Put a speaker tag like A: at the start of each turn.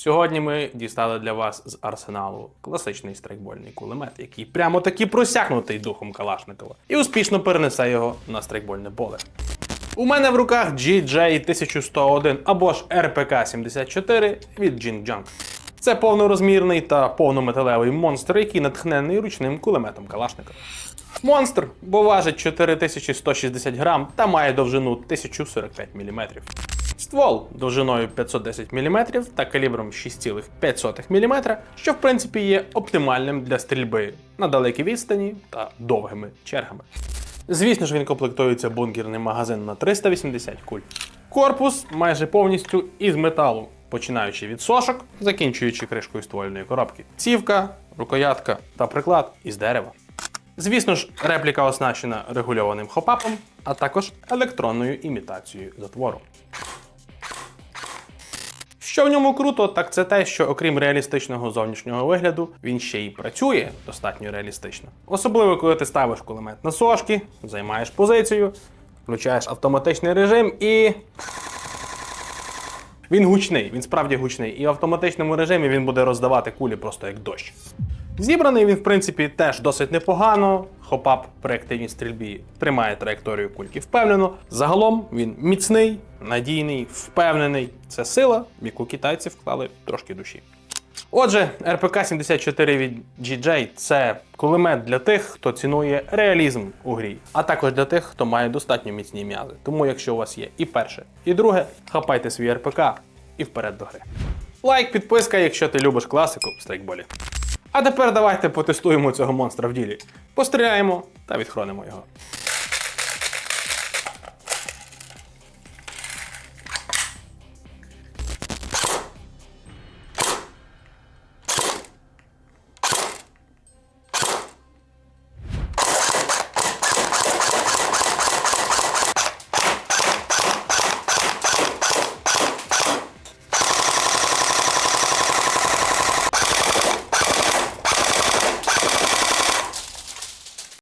A: Сьогодні ми дістали для вас з арсеналу класичний страйкбольний кулемет, який прямо таки просякнутий духом Калашникова, і успішно перенесе його на страйкбольне поле. У мене в руках GJ1101 або ж RPK-74 від Jingjang. Це повнорозмірний та повнометалевий монстр, який натхнений ручним кулеметом Калашникова. Монстр, бо важить 4160 грам та має довжину 1045 мм. Ствол довжиною 510 мм та калібром 6,5 мм, що в принципі є оптимальним для стрільби на далекій відстані та довгими чергами. Звісно ж, він комплектується бункерним магазин на 380 куль. Корпус майже повністю із металу, починаючи від сошок, закінчуючи кришкою ствольної коробки. Цівка, рукоятка та приклад із дерева. Звісно ж, репліка оснащена регульованим хопапом, а також електронною імітацією затвору. Що в ньому круто, так це те, що окрім реалістичного зовнішнього вигляду, він ще й працює достатньо реалістично. Особливо, коли ти ставиш кулемет на сошки, займаєш позицію, включаєш автоматичний режим і. Він гучний, він справді гучний, і в автоматичному режимі він буде роздавати кулі просто як дощ. Зібраний він, в принципі, теж досить непогано. Хопап при активній стрільбі тримає траєкторію кульки впевнено. Загалом він міцний, надійний, впевнений. Це сила, в яку китайці вклали трошки душі. Отже, РПК-74 від GJ це кулемет для тих, хто цінує реалізм у грі, а також для тих, хто має достатньо міцні м'язи. Тому, якщо у вас є і перше, і друге, хапайте свій РПК і вперед до гри. Лайк, підписка, якщо ти любиш класику в страйкболі. А тепер давайте потестуємо цього монстра в ділі. Постріляємо та відхронимо його.